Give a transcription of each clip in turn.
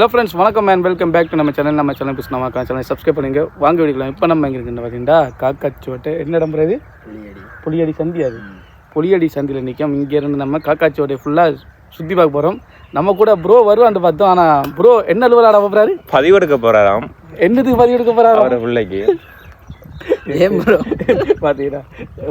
Hello friends வணக்கம் man welcome back to நம்ம channel நம்ம சேனல் பிஸ் நம்ம சேனல் சப்ஸ்கிரைப் பண்ணுங்க. வாங்க வீடியோக்கலாம் இப்போ நம்ம எங்கே இருக்குன்னு பார்த்தீங்கன்னா காக்காச்சோட்டை என்ன இடம் இது? புளியடி. சந்தி அது. புளியடி சந்தியில் நிற்கும் இங்கேருந்து நம்ம காக்காச்சோட்டை ஃபுல்லாக சுற்றி பார்க்க போகிறோம் நம்ம கூட ப்ரோ வருவான்னு பார்த்தோம். ஆனால் ப்ரோ என்ன அலுவலாட போகிறாரு பதிவெடுக்க போறாராம். என்னதுக்கு பதிவு எடுக்க போகிறாரோ அவர பிள்ளைக்கு. ஏன் ப்ரோ பார்த்தீங்கன்னா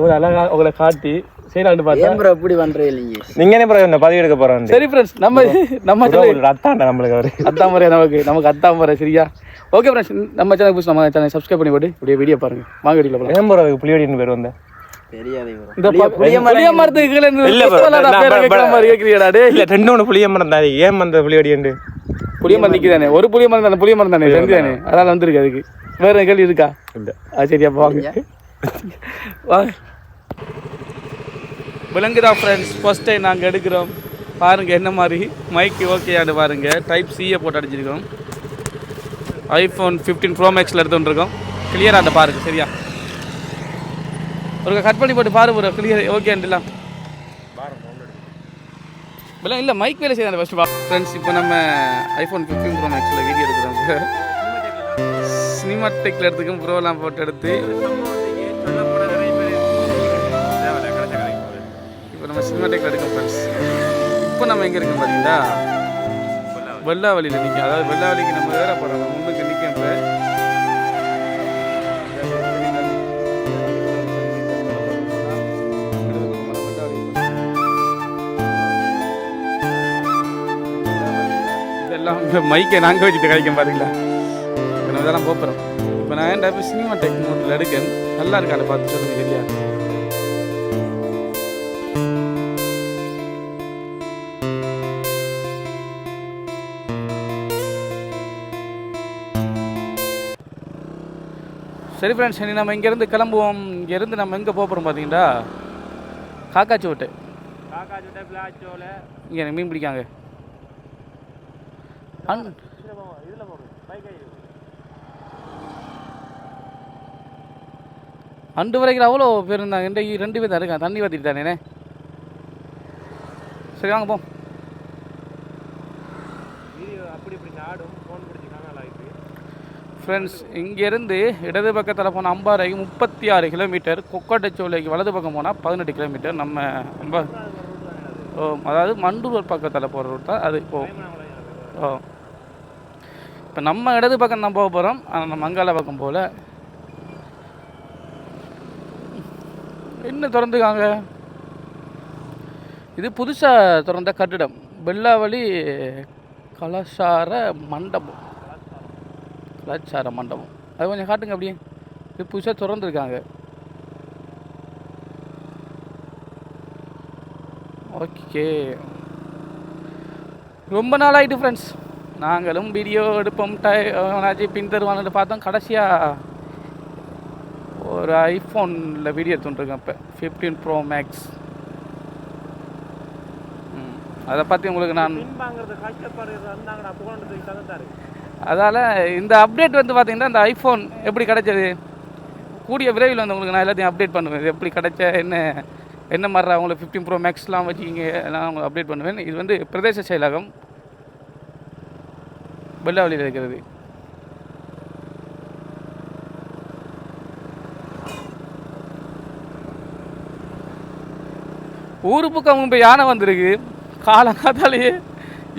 ஒரு அழகா உங்களை காட்டி செய்யலான்னு பார்த்தா? ஏன் ப்ரோ இப்படி பண்றீங்க நீங்க? நீங்க என்ன பிறகு இந்த பதிவு எடுக்க போறான்னு சரி ஃப்ரெண்ட்ஸ் நம்ம நம்ம சேனல் ரத்தாண்ட நம்மளுக்கு அவரு. அத்தான் முறை நமக்கு நமக்கு அத்தான் முறை சரியா? ஓகே ஃப்ரெண்ட்ஸ் நம்ம சேனல் புதுசு நம்ம சேனல் சப்ஸ்கிரைப் பண்ணி போட்டு இப்படியே வீடியோ பாருங்க. வாங்க வீடியோல போகலாம் ஏன் போறது புளியடின்னு பேர் வந்த? தெரியாது ப்ரோ இந்த ப- புளிய பேரை மரம் தானே ஏன் வந்த புளியடின்னு புளிய மரம் நிக்குதானே? ஒரு புளிய மரம் தானே புளிய மரம் தானே அதனால வந்திருக்கு அதுக்கு. வேற கேள்வி இருக்கா? இல்ல. ஆ சரியா வாங்க. வாங்க. விளங்குதா ஃப்ரெண்ட்ஸ் ஃபஸ்ட் டைம் நாங்கள் எடுக்கிறோம். பாருங்கள் என்ன மாதிரி? மைக்கு ஓகேயான்னு பாருங்கள் டைப் சியை போட்டு அடிச்சிருக்கோம். ஐஃபோன் ஃபிஃப்டீன் ப்ரோ மேக்ஸில் எடுத்துட்டுருக்கோம். கிளியராக அந்த பாருங்க சரியா? ஒரு கட் பண்ணி போட்டு பாரு ப்ரோ கிளியர் ஓகேன்ட்டுலாம் இல்லை இல்லை மைக் வேலை செய்ய ஃபஸ்ட்டு பா ஃப்ரெண்ட்ஸ் இப்போ நம்ம ஐஃபோன் ஃபிஃப்டீன் ப்ரோ மேக்ஸில் வீடியோ எடுக்கிறோம் சினிமாடெக்கில் எடுத்துக்கும் ப்ரோலாம் போட்டு எடுத்து. இப்போ நம்ம ஃப்ரெண்ட்ஸ் இப்போ நம்ம எங்கே இருக்கோம் பார்த்தீங்களா? வெள்ளாவளியில் நிற்கும் அதாவது வெள்ளாவளிக்கு நம்ம வேற போகிறோம் முன்னுக்கு நிற்கும் இப்போ. இதெல்லாம் மைக்கை நாங்கள் வச்சுட்டு கிடைக்கும் பாருங்களா? இப்போ நம்ம இதெல்லாம் போகிறோம் இப்போ நான் ஏன்டா இப்போ சினிமா டெக் மோட்டில் எடுக்கேன். நல்லா இருக்கா அதை பார்த்து சொல்லுங்க சரியா? சரி ஃப்ரெண்ட்ஸ் இனி நம்ம இங்கேருந்து கிளம்புவோம். இங்கேருந்து நம்ம எங்கே போகிறோம் பார்த்தீங்கன்னா காக்காச்சோட்டு இங்கே எனக்கு மீன் பிடிக்காங்க. அன் அண்டு வரைக்கும் அவ்வளோ பேர் இருந்தாங்க. ரெண்டு பேர் தான் இருக்கான் தண்ணி ஊற்றிட்டு தானே சரி வாங்க போ. ஃப்ரெண்ட்ஸ் இங்கேருந்து இடது பக்கத்தில் போனால் அம்பாறைக்கு முப்பத்தி ஆறு கிலோமீட்டர் கொக்கட்டச்சோலைக்கு வலது பக்கம் போனால் பதினெட்டு கிலோமீட்டர் நம்ம அம்பா ஓ அதாவது மண்டூர் பக்கத்தில் போகிற ரூட் தான் அது. ஓ ஓ. இப்போ நம்ம இடது பக்கம் தான் போக போகிறோம் ஆனால் நம்ம பக்கம் போகல இன்னும் திறந்துக்காங்க? இது புதுசாக திறந்த கட்டிடம். பெல்லாவளி கலசார மண்டபம். கலாச்சார மண்டபம். அது கொஞ்சம் காட்டுங்க அப்படியே. இது புதுசாக திறந்துருக்காங்க. ஓகே. ரொம்ப நாள் ஆகிட்டு ஃப்ரெண்ட்ஸ் நாங்களும் வீடியோ எடுப்போம் டை எவனாச்சும் பின் பார்த்தோம். கடைசியாக ஒரு ஐஃபோனில் வீடியோ எடுத்துட்டுருக்கேன் இப்போ. ஃபிஃப்டீன் ப்ரோ மேக்ஸ் அதை பற்றி உங்களுக்கு நான் அதால் இந்த அப்டேட் வந்து பார்த்திங்கன்னா இந்த ஐஃபோன் எப்படி கிடைச்சது? கூடிய விரைவில் வந்து உங்களுக்கு நான் எல்லாத்தையும் அப்டேட் பண்ணுவேன். இது எப்படி கிடைச்ச என்ன என்ன மாதிரி அவங்களுக்கு ஃபிஃப்டின் ப்ரோ மேக்ஸ்லாம் வச்சுக்கிங்க எல்லாம் உங்களுக்கு அப்டேட் பண்ணுவேன். இது வந்து பிரதேச செயலகம். வெள்ளாவளியில் இருக்கிறது. ஊரு பக்கம் இப்போ யானை வந்திருக்கு. காலங்காத்தாலேயே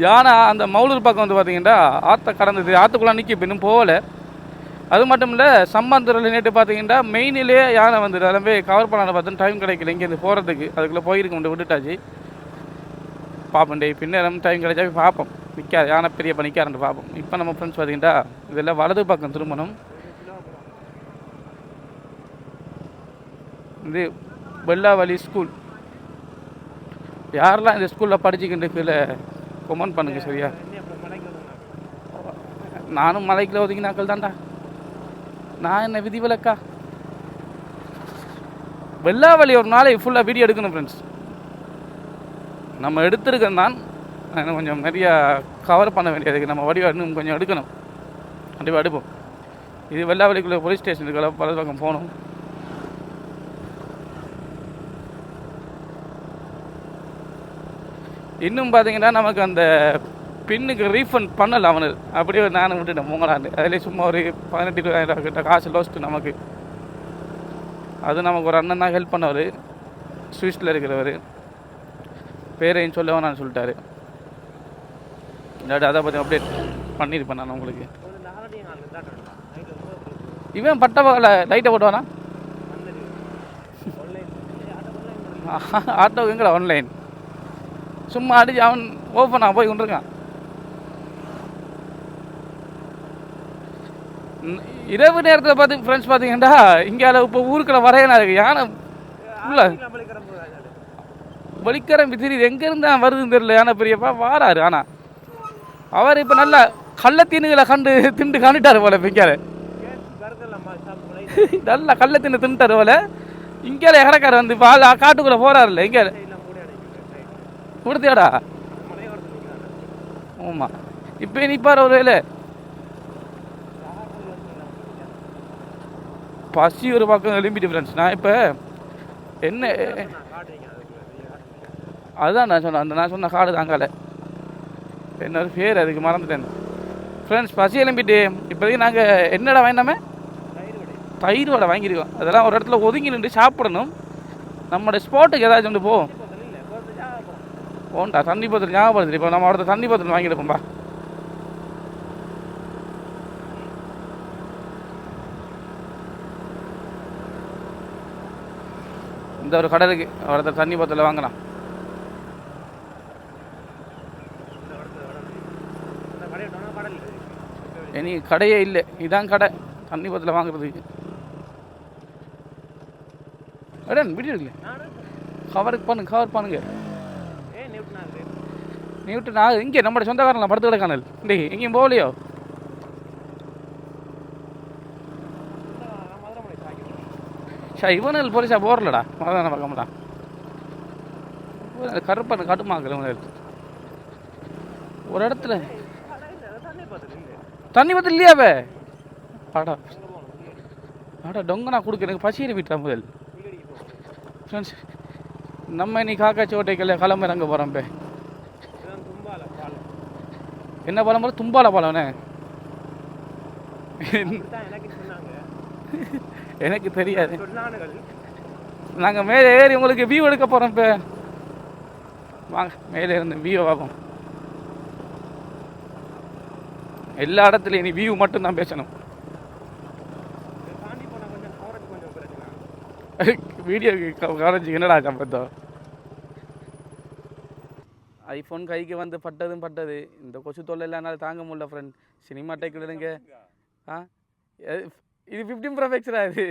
யானை அந்த மவுலூர் பக்கம் வந்து பார்த்தீங்கன்னா ஆற்ற கடந்தது ஆற்றுக்குள்ளே நிற்கி இன்னும் போகலை. அது மட்டும் இல்லை சம்பந்தரில் நேற்று பார்த்தீங்கன்னா மெயினிலே யானை வந்தது. அதெல்லாம் போய் கவர் பண்ணாத பார்த்து டைம் கிடைக்கல. இங்கேருந்து போகிறதுக்கு அதுக்குள்ளே போயிருக்கு முடியும் விட்டுட்டாச்சு. பார்ப்போம் டே பின்னேரம் டைம் கிடைச்சா போய் பார்ப்போம் நிற்காது யானை பெரிய நிற்காருன்னு பார்ப்போம் இப்போ நம்ம ஃப்ரெண்ட்ஸ் பார்த்தீங்கன்னா இதெல்லாம் வலது பக்கம் திரும்பணும். இது வெள்ளாவலி ஸ்கூல் யாரெல்லாம் இந்த ஸ்கூலில் படிச்சுக்கிட்டு கீழே கொமெண்ட் பண்ணுங்கள் சரியா? நானும் மலைக்கில் ஒதுங்கினாக்கள் தான்டா நான் என்ன விதி விலக்கா வெள்ளாவளி ஒரு நாளை ஃபுல்லாக வீடியோ எடுக்கணும் ஃப்ரெண்ட்ஸ் நம்ம எடுத்திருக்கேன் தான் இன்னும் கொஞ்சம் நிறையா கவர் பண்ண வேண்டியதுக்கு நம்ம வடிவா இன்னும் கொஞ்சம் எடுக்கணும். கண்டிப்பாக எடுப்போம். இது வெள்ளாவளிக்குள்ளே போலீஸ் ஸ்டேஷனுக்கு பல பக்கம் போகணும். இன்னும் பார்த்தீங்கன்னா நமக்கு அந்த பின்னுக்கு ரீஃபண்ட் பண்ணலை அவனு. அப்படியே நானும் விட்டுட்டேன் மூங்கலாண்டு. அதிலே சும்மா ஒரு பதினெட்டு இருபதாயிரம் ரூபா கிட்ட காசு லோஸ்ட்டு நமக்கு. அது நமக்கு ஒரு அண்ணன் தான் ஹெல்ப் பண்ணவர். சுவிஸில் இருக்கிறவர். பேரையும் சொல்ல நான் சொல்லிட்டாரு. இல்லாட்டி அதை பற்றி அப்டேட் பண்ணியிருப்பேன் நான் உங்களுக்கு. இவன் பட்ட பகல லைட்டை போட்டுவானா? ஆட்டோ எங்கடா ஆன்லைன் சும்மா அடிச்சு அவன் ஓப்பனாக போய் கொண்டிருக்கான். இரவு நேரத்தில் பார்த்து ஃப்ரெண்ட்ஸ் பார்த்தீங்கன்னா இங்கே இப்போ ஊருக்குள்ள வரையலாம் இருக்கு. யானை உள்ள. வலிக்கரம் தெரியுது எங்கேருந்து தான் வருதுன்னு தெரியல யானை பெரியப்பா. வாராரு ஆனால் அவர் இப்போ நல்லா கள்ளத்தீனுகளை கண்டு திண்டு காணிட்டாரு போல பிங்காரு நல்லா கள்ளத்தீனை தின்ட்டார் போல. இங்கே இறக்கார் வந்து பால் காட்டுக்குள்ளே போறாருல்ல இங்கே கொடுத்தியாடா ஆமாம் இப்போ நிற்பார் ஒரு வேலை. பசி ஒரு பக்கம் எழும்பிட்டு ஃப்ரெண்ட்ஸ் நான் இப்போ என்ன? அதுதான் நான் சொன்னேன் அந்த நான் சொன்ன காடு தாங்கால என்ன ஒரு பேர் அதுக்கு மறந்துட்டேன். ஃப்ரெண்ட்ஸ் பசி எழும்பிட்டு இப்போதைக்கு நாங்கள் என்னடா வாங்கினோமே? தயிர் வடை. வாங்கியிருக்கோம். அதெல்லாம் ஒரு இடத்துல ஒதுங்கி நின்று சாப்பிடணும். நம்மளோட ஸ்பாட்டுக்கு ஏதாச்சும் ஒன்று போவோம் போண்டா தண்ணி பத்திரம் ஞாபகம் இப்போ நம்ம அடுத்த தண்ணி பத்திரம் வாங்கியிருப்போம்பா இந்த ஒரு கடை இருக்கு. அடுத்த தண்ணி பத்திரம் வாங்கலாம். இனி கடையே இல்லை. இதான் கடை. தண்ணி பத்திரம் வாங்குறதுக்கு. அடன் வீடியோ இல்லை கவருக்கு பண்ணுங்க கவர் பண்ணுங்க. நியூட்டன் ஆகுது இங்கே நம்மளோட சொந்தக்காரன் படுத்து கிடக்கானல். டேய் எங்கேயும் போகலையோ? ஷா இவனில் போலீஸா போறலடா. மதான பக்கம்டா. கருப்பன் கட்டுமாக்குறவங்க ஒரு இடத்துல. தண்ணி பத்து இல்லையாவே அடா. அடா டொங்க நான் கொடுக்க. எனக்கு பசியில் விட்டா முதல். ஃப்ரெண்ட்ஸ் நம்ம இன்னைக்கு காக்கா ஓட்டைக்கல்ல கிளம்புறங்க போகிறோம் இப்போ என்ன பழம் போல? தும்பால பழம்னே எனக்கு தெரியாது. நாங்கள் மேலே ஏறி உங்களுக்கு வியூ எடுக்க போகிறோம் இப்போ. வாங்க மேலே இருந்து வியூ பார்ப்போம் எல்லா இடத்துலையும் நீ வியூ மட்டும்தான் பேசணும். வீடியோ கவரேஜ் என்னடா கம்பத்தோ ஐஃபோன் கைக்கு வந்து பட்டதும் பட்டது. இந்த கொசு தொல்லை எல்லாம் தாங்க முடியல ஃப்ரெண்ட் சினிமா டெக்கில் எடுங்க. ஆ? இது ஃபிஃப்டீன் ப்ரோ இது?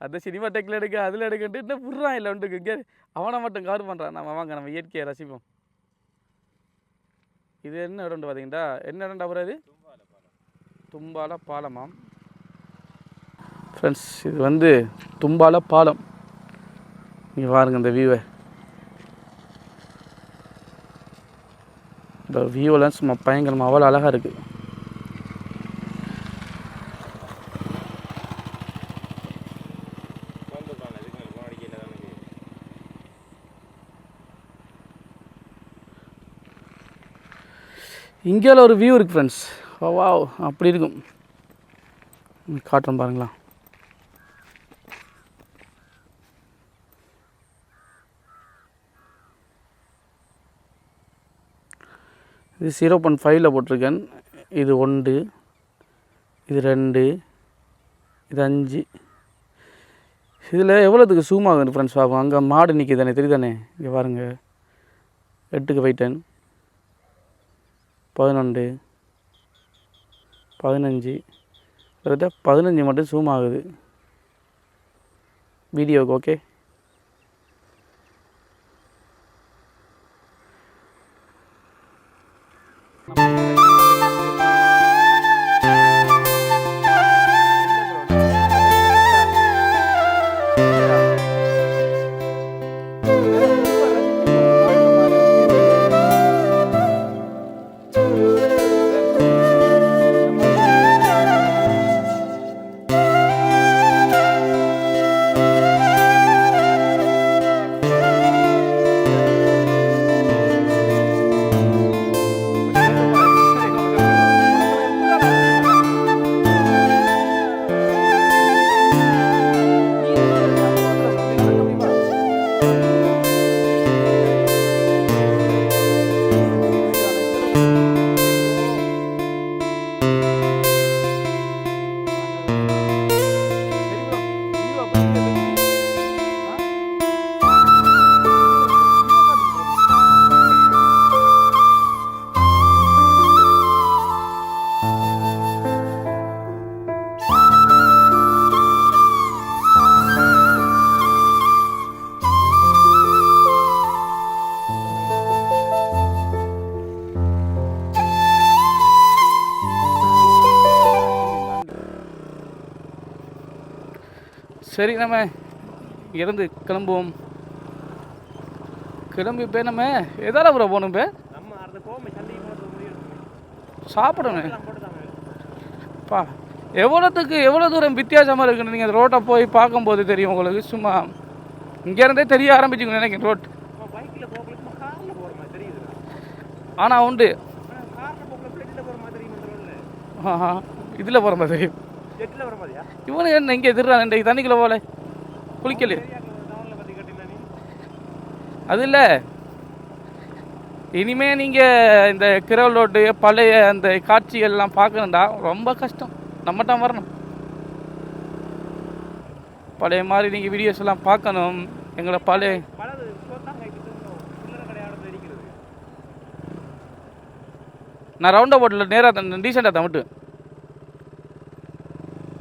அந்த சினிமா டெக்கில் எடுக்க அதில் எடுக்கன்ட்டு இன்னும் புடுறான் இல்லை உண்டுக்கு இங்கே அவனை மட்டும் கவர் பண்ணுறான் நம்ம வாங்க நம்ம இயற்கையை ரசிப்போம். இது என்ன இடம்னு பார்த்தீங்கன்னா என்ன இடம்டா அப்புறம் இது? தும்பால பாலமாம் ஃப்ரெண்ட்ஸ் இது வந்து தும்பால பாலம் நீங்கள் பாருங்கள் இந்த வியூவை இந்த வியூலாம் சும்மா பயங்கரமாக அவ்வளோ அழகாக இருக்குது இங்கேயில் ஒரு வியூ இருக்குது ஃப்ரெண்ட்ஸ் வா அப்படி இருக்கும். காட்டுறேன் பாருங்களா இது ஜீரோ பாயிண்ட் ஃபைவ்ல போட்டிருக்கேன். இது ஒன்று இது ரெண்டு இது அஞ்சு. இதில் எவ்வளோத்துக்கு சூம் ஆகுது ஃப்ரெண்ட்ஸ் பார்ப்போம் அங்கே மாடு நிற்கிதானே தெரியுதானே? இங்கே பாருங்கள் எட்டுக்கு போயிட்டேன். பதினொன்று பதினஞ்சு. கிட்டத்தட்ட பதினஞ்சு மட்டும் சூம் ஆகுது. வீடியோக்கு ஓகே சரி நம்ம இருந்து கிளம்புவோம். கிளம்பி போய் நம்ம எதால ப்ரோ போகணும் இப்போ சாப்பிடணும். பா எவ்வளோத்துக்கு எவ்வளோ தூரம் வித்தியாசமாக இருக்குன்னு நீங்கள் ரோட்டை போய் பார்க்கும்போது தெரியும் உங்களுக்கு. சும்மா இங்கேருந்தே தெரிய ஆரம்பிச்சுக்கணும் நினைக்கிறேன் ரோட். ஆனால் உண்டு. பிளேட்டில் போகிற மாதிரி தெரியும். இவனு என்ன இங்கே எதிர்றான்? இன்றைக்கு தண்ணிக்குள்ளே கட்டினா நீ அது இல்லை. இனிமே நீங்கள் இந்த கிரவல் ரோட்டு பழைய அந்த காட்சிகள்லாம் பார்க்கணுண்டா ரொம்ப கஷ்டம். நம்மகிட்ட வரணும். பழைய மாதிரி நீங்கள் வீடியோஸ் எல்லாம் பார்க்கணும். எங்களை பழைய நான் ரவுண்ட் போட்டில் நேராக டீசெண்டாக தான் விட்டு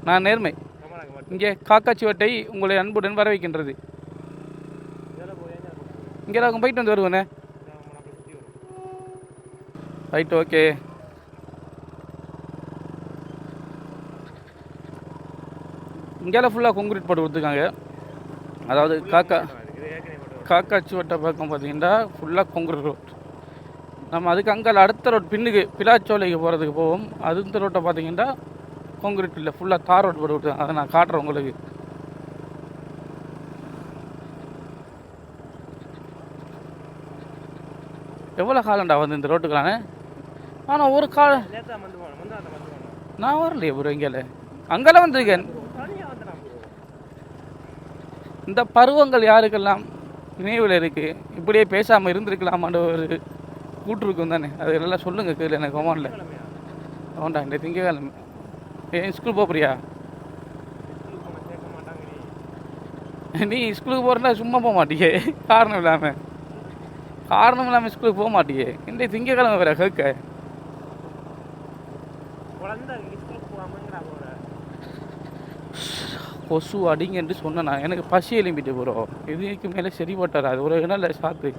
நான் நேர்மை. இங்கே காக்காச்சிவட்டை உங்களை அன்புடன் வர வைக்கின்றது இங்கே நான் போயிட்டு வந்து வருவேண்ணே ரைட் ஓகே இங்கேலாம் ஃபுல்லாக கொங்கிரீட் போட்டு கொடுத்துருக்காங்க. அதாவது காக்கா இது காக்காச்சி வட்ட பக்கம் பார்த்தீங்கன்னா ஃபுல்லாக கொங்குரீட் ரோட் நம்ம அதுக்கு அங்கே அடுத்த ரோட் பின்னுக்கு பிலாச்சோலைக்கு போகிறதுக்கு போவோம். அது இந்த ரோட்டை பார்த்தீங்கன்னா கொங்கிரீட் இல்லை ஃபுல்லாக தார் ரோட் போட்டு கொடுத்தாங்க அதை நான் காட்டுறேன் உங்களுக்கு. எவ்வளோ காலண்டா வந்து இந்த ரோட்டுக்கலானே ஆனால் ஒரு கால நான் வரலையே ப்ரோ இங்கே அங்கெல்லாம் வந்திருக்கேன். இந்த பருவங்கள் யாருக்கெல்லாம் நினைவில் இருக்குது இப்படியே பேசாமல் இருந்திருக்கலாமான்ற ஒரு கூட்டிருக்கும் தானே. அது எல்லாம் சொல்லுங்கள் கீழே எனக்கு கமாண்டில் வேண்டாம் இந்த திங்கக்கிழமை. ஏன் ஸ்கூல் போறியா ஸ்கூலுக்கு மாட்டாங்க நீ ஸ்கூலுக்கு போகிறனா சும்மா போக மாட்டியே. காரணம் இல்லாமல் காரணம் இல்லாமல் ஸ்கூலுக்கு போக மாட்டியே. இந்த திங்கக்கிழமை வேற கேட்க? கொசு அடிங்கன்னு சொன்னேன் எனக்கு பசி எலும்பிட்டு போகிறோம் இதுக்கு மேலே சரிப்பட்டார் அது ஒரு இடம் சாத்து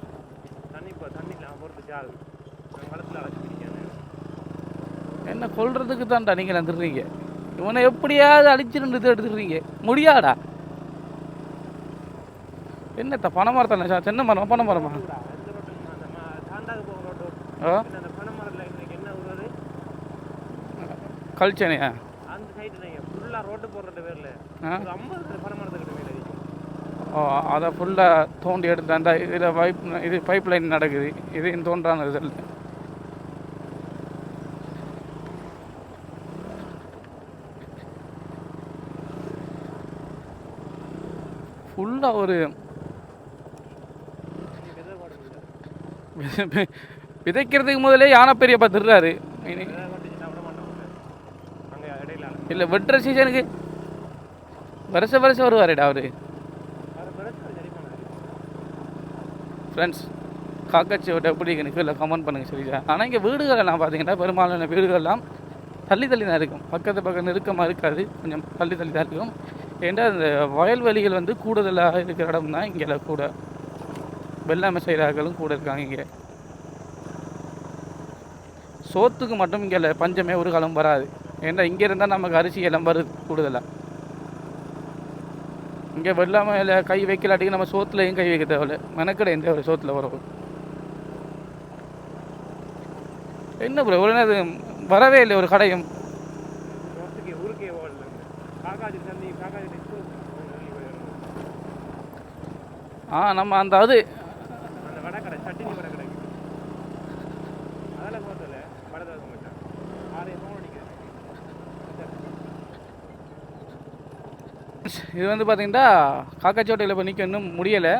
என்ன கொல்றதுக்கு தான்டா நீங்கள் வந்துடுறீங்க இவனை எப்படியாவது அடிச்சிருந்து எடுத்துடுறீங்க முடியாடா என்னத்த பனை மரத்தானே சா தென்னை மரம்? பனை மரமா கழிச்சனையா ஓ அதை ஃபுல்லாக தோண்டி எடுத்து அந்த இதில் பைப் இது பைப் லைன் நடக்குது. இதையும் தோன்றான இதில் ஃபுல்லாக ஒரு விதைக்கிறதுக்கு முதலே யானை பெரியப்பா திருறாரு. இல்லை வெட்டுற சீசனுக்கு வருஷ வருஷம் வருவாருடா அவரு. ஃப்ரெண்ட்ஸ் காக்காச்சியோட எப்படி எனக்கு இல்லை கமெண்ட் பண்ணுங்கள் சரியா? ஆனால் இங்கே வீடுகளெல்லாம் பார்த்தீங்கன்னா பெரும்பாலான வீடுகள்லாம் தள்ளி தள்ளி தான் இருக்கும். பக்கத்து பக்கம் நெருக்கமாக இருக்காது கொஞ்சம் தள்ளி தள்ளி தான் இருக்கும். ஏன்டா இந்த வயல்வெளிகள் வந்து கூடுதலாக இருக்கிற இடம் தான் இங்கே கூட? வெள்ளாமை செய்கிறார்களும் கூட இருக்காங்க இங்கே. சோத்துக்கு மட்டும் இங்கே பஞ்சமே ஒரு காலம் வராது. ஏன்னா இங்கே இருந்தால் நமக்கு அரிசி எல்லாம் வருது கூடுதலாக இங்கே வெள்ளாமையில் கை வைக்கலாட்டிக்கு நம்ம சோத்துலையும் கை வைக்க தேவையில்ல. மெனக்கடை எந்த ஒரு சோத்தில் வரும். என்ன ப்ரோ ஒரு நேரம் வரவே இல்லை ஒரு கடையும் ரோட்டுக்கு ஊருக்கே ஓடல காக்காஜி சந்தி காக்காஜி ஸ்கூல் ஆ நம்ம அந்த அது. வடை கடை சட்டினி வடை அதெல்லாம் இது வந்து பார்த்தீங்கன்னா காக்காச்சோட்டையில் இப்போ நிற்க இன்னும் முடியலை.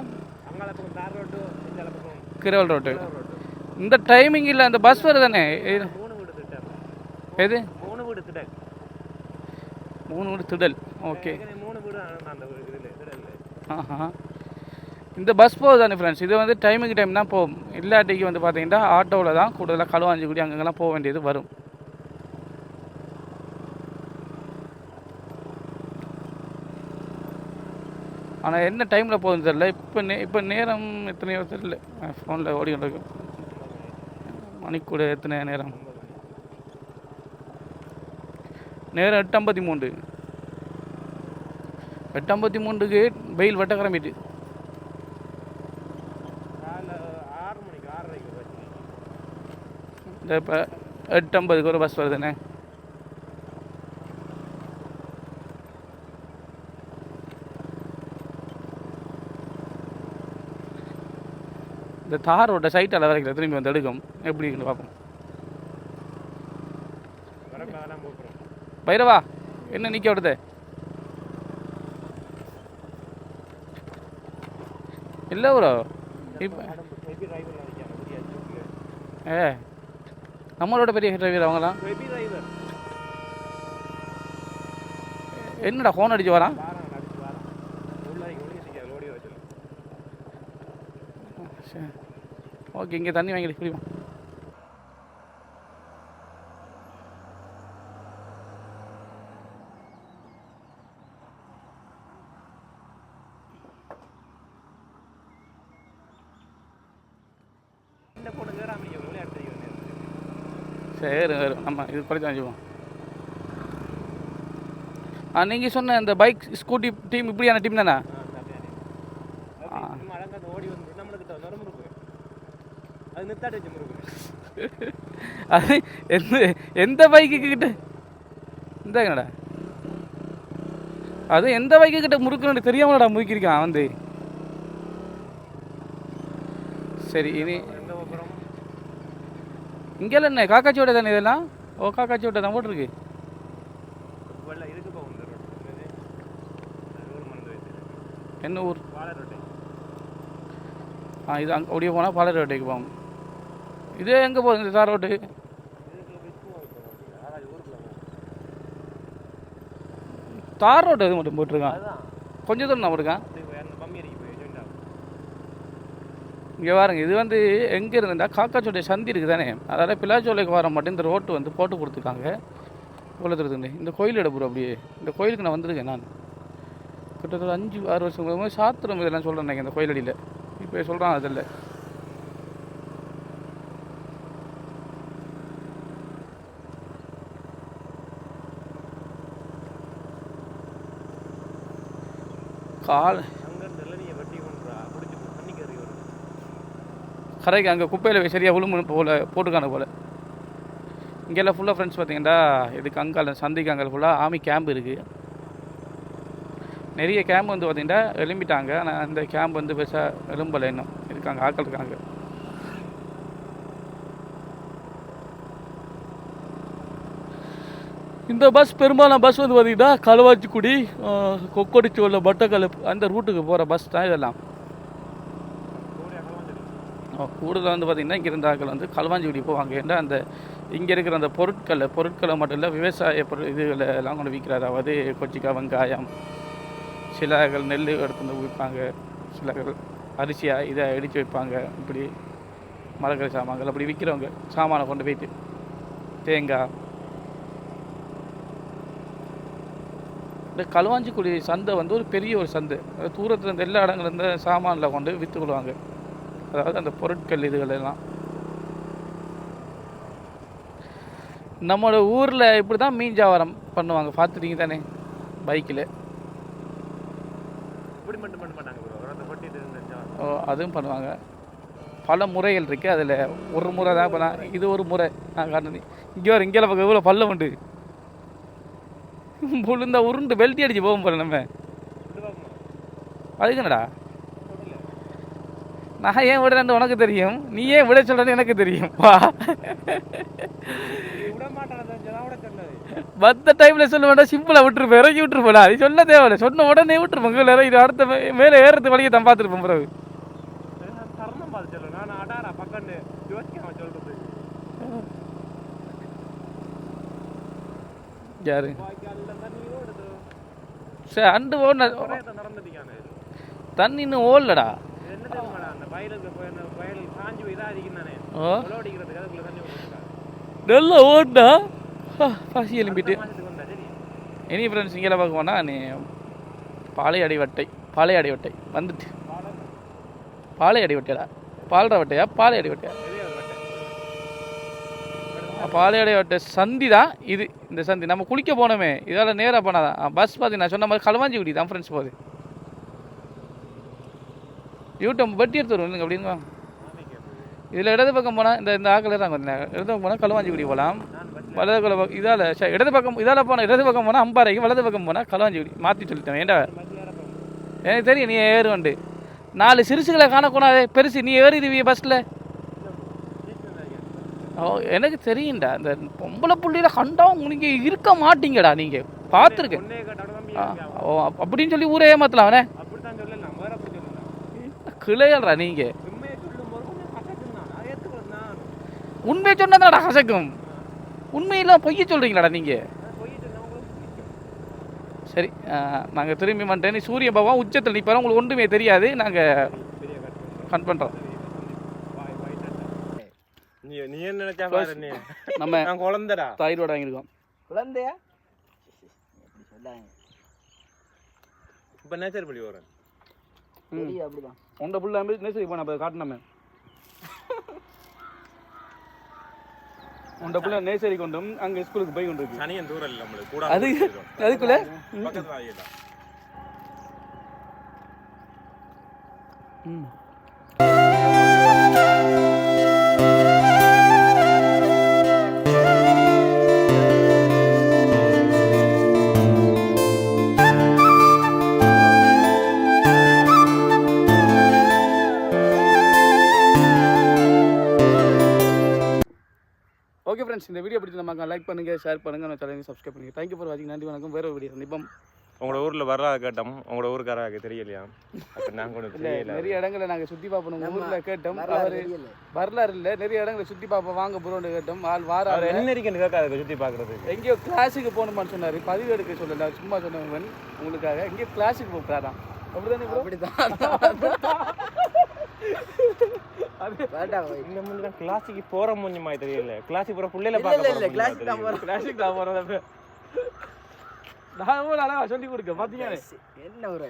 Road gravel road. இந்த டைமிங் இல்லை அந்த பஸ் வருதானே? எது? மூணு வீடு திடல் ஓகே மூணு வீடு ஆஹா. இந்த பஸ் போகுது தானே ஃப்ரெண்ட்ஸ் இது வந்து டைமுக்கு டைம் தான் போகும். இல்லாட்டிக்கு வந்து பார்த்தீங்கன்னா ஆட்டோவில் தான் கூடுதலாக களுவாஞ்சிக்குடி அங்கங்கெல்லாம் போக வேண்டியது வரும். ஆனால் என்ன டைமில் போகுதுன்னு தெரியல. இப்போ நே இப்போ நேரம் எத்தனையோ தெரியல. ஃபோனில் ஓடிக்கிட்டு இருக்கு மணிக்கூட எத்தனை நேரம்? நேரம் எட்டு ஐம்பத்தி மூன்று எட்டு ஐம்பத்தி மூன்றுக்கு வெயில் வெட்ட கிளம்பிட்டு இந்த இப்போ எட்டு ஐம்பதுக்கு ஒரு பஸ் வருதுண்ணே. இந்த தாரோட சைட்டால் வரைக்கிற திரும்பி வந்து எடுக்கும். எப்படி இருக்குன்னு பார்ப்போம். பைரவா என்ன நிற்க விடுது? இல்லை ப்ரோ இப்போ ஏ நம்மளோட பெரிய டிரைவர் அவங்களாம் என்னடா ஃபோன் அடிச்சு வரான் ஓகே இங்கே தண்ணி வாங்கிடு குடிப்போம் ஒழுங்கு செய்யாது ஓடி வச்சிடலாம் சரி ஓகே இங்கே தண்ணி வாங்கி குடிமா இந்த பொண்ணு கேராம விளையாட்டு தெரியும் நம்ம இது படித்து வச்சுப்போம் ஆ நீங்கள் சொன்ன இந்த பைக் ஸ்கூட்டி டீம் இப்படியான டீம் தானே? அது. எந்த எந்த பைக்கு கிட்ட? இந்த என்னடா அது எந்த பைக்கு கிட்ட முறுக்குன்னு தெரியாமலடா முறுக்கிருக்கான் வந்து. சரி இனி இங்கெல்லாம் என்ன காக்காச்சியோட தானே இதெல்லாம்? ஓ காக்காச்சியோட தான் போட்டிருக்கு. என்ன ஊர்? ஆ இது அங்கே அப்படியே போனால் பாலர் ரோட்டுக்கு போகும் இது எங்கே போகுது இந்த தார் ரோட்டு? தார் ரோட்டு இது மட்டும் போட்டிருக்கான். கொஞ்சம் தூரம் நான் போட்டிருக்கான் அப்படி போய் அந்த பம்மி அடிக்க போய் ஜாயின் ஆகும் இங்கே பாருங்க இது வந்து எங்கே இருந்துட்டா காக்காச்சோடைய சந்தி இருக்குது தானே. அதாவது பிளாச்சோலைக்கு வர மாட்டேன் இந்த ரோட்டு வந்து போட்டு கொடுத்துருக்காங்க. இவ்வளோ இந்த கோயில் எடுப்புறோம் அப்படியே. இந்த கோயிலுக்கு நான் வந்திருக்கேன் நான். கிட்டத்தட்ட அஞ்சு ஆறு வருஷம் போது சாத்திரம் இதெல்லாம் சொல்கிறேன் இந்த கோயிலடியில் இப்போ சொல்கிறான் அதில் கால் அங்கே நெல்லனியை வெட்டி கொண்டுறா பிடிச்சி தண்ணி கறி வரும் கரைக்கு அங்கே குப்பையில் சரியாக விழும்பு போல போட்டுக்கான போல். இங்கெல்லாம் ஃபுல்லாக ஃப்ரெண்ட்ஸ் பார்த்தீங்கன்னா இதுக்கு அங்கால சந்திக்கு அங்கே ஃபுல்லாக ஆமி கேம்ப் இருக்குது நிறைய கேம்ப் வந்து பார்த்திங்கன்னா எழும்பிட்டாங்க. ஆனால் அந்த கேம்ப் வந்து பெருசாக எழும்பலை இன்னும். இருக்காங்க ஆட்கள் இருக்காங்க. இந்த பஸ் பெரும்பாலும் பஸ் வந்து பார்த்தீங்கன்னா களுவாச்சிக்குடி கொக்கொடிச்சோல பட்டக்கல் அந்த ரூட்டுக்கு போகிற பஸ் தான் இதெல்லாம் கோழி அகலாம் தெரியும் ஆ, கூடுதலாக வந்து பார்த்திங்கன்னா இங்கே இருந்தார்கள் வந்து களுவாஞ்சிக்குடி போவாங்க. ஏன்னா அந்த இங்கே இருக்கிற அந்த பொருட்களை பொருட்களை மட்டும் இல்லை விவசாய பொருள் இதுகளை எல்லாம் கொண்டு விற்கிறார். அதாவது கொச்சிக்காய் வெங்காயம் சிலர்கள் நெல் எடுத்து வந்து விற்பாங்க. சிலர்கள் அரிசியாக இதை இடித்து வைப்பாங்க இப்படி மரக்கறி சாமான்கள் அப்படி விற்கிறவங்க சாமானை கொண்டு போயிட்டு தேங்காய். இந்த களுவாஞ்சிக்குடி சந்தை வந்து ஒரு பெரிய ஒரு சந்தை. அது தூரத்தில் இருந்து எல்லா இடங்கள்லேருந்து சாமானில் கொண்டு விற்று கொள்வாங்க. அதாவது அந்த பொருட்கள் இதுகள் எல்லாம் நம்மளோட ஊரில் இப்படி தான் மீன் வியாபாரம் பண்ணுவாங்க. பார்த்துட்டீங்க தானே? பைக்கில். ஓ அதுவும் பண்ணுவாங்க. பல முறைகள் இருக்குது அதில் ஒரு முறை தான் இப்போ நான் இது ஒரு முறை நான் காட்டுறது இங்கே வர இங்கே பக்கம் எவ்வளோ பள்ளம் உண்டு. புழுந்தா உருண்டு பெல்ட்டி அடிச்சு போகும் போல நம்ம. அதுக்கு என்னடா? நான் ஏன் விடுறேன்னு உனக்கு தெரியும். நீ ஏன் விட சொல்கிறேன்னு எனக்கு தெரியும். வா. மற்ற டைமில் சொல்ல வேண்டாம். சிம்பிளாக விட்டுருப்பேன். இறக்கி விட்டுருப்பேன் அது சொல்ல தேவையில்ல. சொன்ன உடனே விட்டுருப்பேன் கீழே இறங்கி அடுத்த மேலே ஏறுறது வழியை தான் பார்த்துருப்பேன் பிறகு. யாரு? சரி அண்டு ஓட ஒரே தான் நடந்துட்டீங்க தண்ணி இன்னும் ஓடலடா. நல்லா ஓடா பசி எலும்பிட்டு. இனி ஃப்ரெண்ட்ஸ் இங்கே பார்க்க போனால் நீ பாளையடி வட்டை பாளையடி வட்டை. வந்துட்டு. பாளையடி வட்டைடா. பால்ற வட்டையா? பாளையடி வட்டையா? பாளையடி வட்டை. சந்தி தான் இது. இந்த சந்தி. நம்ம குளிக்க போனோமே. இதால் நேராக போனாதான். பஸ் பார்த்து நான் சொன்ன மாதிரி களவாஞ்சிக்குடி தான் ஃப்ரெண்ட்ஸ் போகுது யூடியூப் வட்டி எடுத்து வருவோம் அப்படின்னு வாங்க. இதில் இடது பக்கம் போனால் இந்த இந்த ஆக்கில் தான் கொஞ்சம் இடது பக்கம் போனால் களுவாஞ்சிக்குடி போகலாம் வலது பக்கம் இதால் இடது பக்கம் இதால் போனால் இடது பக்கம் போனால் அம்பாறைக்கு வலது பக்கம் போனால் களுவாஞ்சிக்குடி மாற்றி சொல்லிட்டேன் ஏன்டா? எனக்கு தெரியும் நீ ஏறுவண்டு நாலு சிறுசுகளை காணக்கூடாது. பெருசு நீ ஏறிடுவிய பஸ்ஸில் ஓ எனக்கு தெரியும்டா இந்த பொம்பளை புள்ளியில கண்டா நீங்க இருக்க மாட்டீங்கடா நீங்க. பார்த்துருக்கேன் ஓ அப்~ அப்படின்னு சொல்லி ஊரே ஏமாத்தலாம் அவனே அப்படித்தான் சொல்லலாம் வேற அப்படி சொல்லலாம் கிளையல்றா நீங்க உண்மையை சொல்லும் போது கொஞ்சம் கசக்குது நான் அதை ஏற்றுக்கிறது நான். உண்மையை சொன்னதாடா கசக்கும். உண்மையில பொய்ய நீங்க? சொன்னவங்களுக்கு பிடிக்கும் சரி நாங்கள் திரும்பி நீ சூரிய பகவான் உச்சத்தில் நிற்பாரு உங்களுக்கு ஒன்றுமே தெரியாது. நாங்கள் கன் பண்ணுறோம். நீ என்ன நினைச்சா நீ. நம்ம நான் குழந்தைடா. தாய்ரோட வாங்கியிருக்கோம். குழந்தையா? இப்ப நேச்சர் படி வரேன் அப்படிதான். உண்ட புள்ள நேசரி போன அப்போ காட்டினமே உண்ட புள்ள நேசரி கொண்டும் அங்கே ஸ்கூலுக்கு போய் கொண்டு இருக்கு சனியன் தூரம் இல்லை நம்மளுக்கு. கூட அது அதுக்குள்ள? பக்கத்துல ஆகிடலாம் ம். ஃப்ரெண்ட்ஸ் இந்த வீடியோ பிடிச்சி நம்ம லைக் பண்ணுங்க ஷேர் பண்ணுங்க நம்ம சேனலுக்கு சப்ஸ்கிரைப் பண்ணுங்க. தேங்க்யூ ஃபார் வாட்சிங் நன்றி வணக்கம். வேற ஒரு வீடியோ நிப்பம் உங்களோட ஊர்ல வர்றாத கேட்டோம். உங்களோட ஊருக்காரங்க தெரியலையா? அப்ப நாங்க ஒண்ணு இல்ல தெரியல. நிறைய இடங்களை நாங்க சுத்தி பார்ப்போம். ஊர்ல கேட்டோம். வரலாறு அவரு. வரலாறு இல்ல. நிறைய இடங்களை சுத்தி பார்ப்போம். வாங்க ப்ரோன்னு கேட்டோம். ஆள் வார என்ன இருக்குன்னு கேட்காத சுத்தி பாக்குறதுக்கு எங்கேயோ கிளாஸுக்கு போகணுமான்னு சொன்னாரு. பதிவு எடுக்க சொல்லல. சும்மா சொன்னவன் உங்களுக்காக. எங்கேயோ கிளாஸுக்கு போகிறாராம் அப்படிதானே அப்படிதான். இந்த முன்னாடி கிளாஸுக்கு போற மூஞ்சமா தெரியல. கிளாஸுக்கு போற புள்ளையில இல்ல, பார்க்க இல்ல, இல்ல, கிளாஸுக்கு தான் போறோம். கிளாஸுக்கு தான் நான் அழகா சொல்லி கொடுக்க பார்த்தீங்க என்ன ஒரு